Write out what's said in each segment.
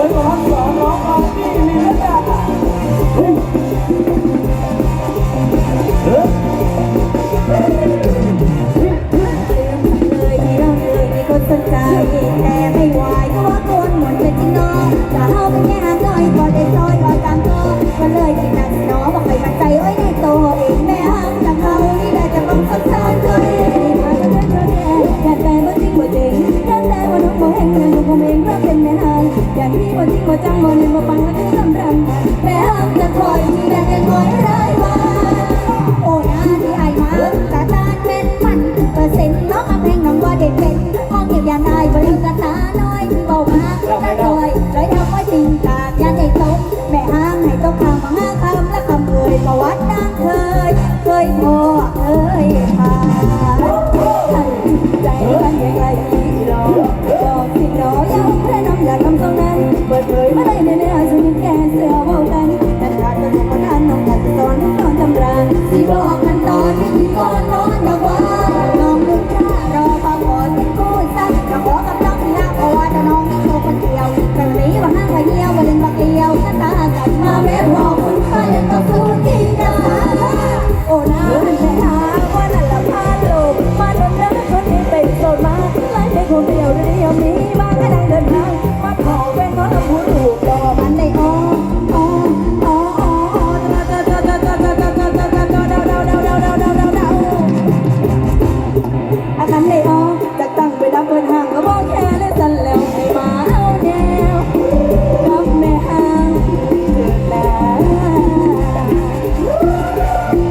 วยกว่าทั้งสอง ห้างอย่างที่บ่จริงบ่จังบ่เล่นบ่ฟังแล้วก็สำรันแม่ห้างจะคอยมีแม่เป็นน้อยร้ายว่าโอ้นาที่ไอมาตาตาเป็นมันเปอร์เซ็นต์น้องอัพเพลงน้องว่าเด็ดเป็นห้องเก็บยานายบริกตาน้อยที่เบามาตาลอยร้อยดาวว่าจริงกากยาใจตรงแม่ห้างให้ต้องคำมาห้าคำและคำเอ่ยประวัตินางเคยเคยพอเ你帮。 อาการได้ออกจากตั้งไปดับเบิลห่างก็บอกแค่ได้สั่นแล้วให้มาเอาแนวกับแม่ห่างเกิดแล้ว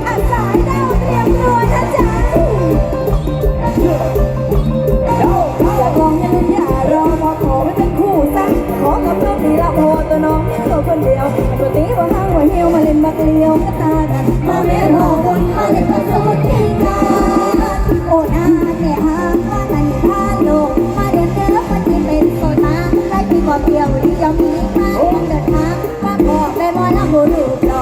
อาสายดาวเตรียมตัวนะจ๊ะอยากลองอยังอย่ารอพอขอไม่เป็นคู่สักขอกับน้องนี่ละพอตัวน้องนี่ตัวคนเดียวปกติว่าห้างว่าเหี่ยวมาเล่นบักเลียวก็ตากันมาแม่หอคนมาเล่นบักโซน แม่หามาในทาโลกมาเดินเดินคที่เป็นโซนาได้ที่อกเดียวที่ยอมมีมาเดินทางมาบอกแม่ว่าน้ำบุรุษ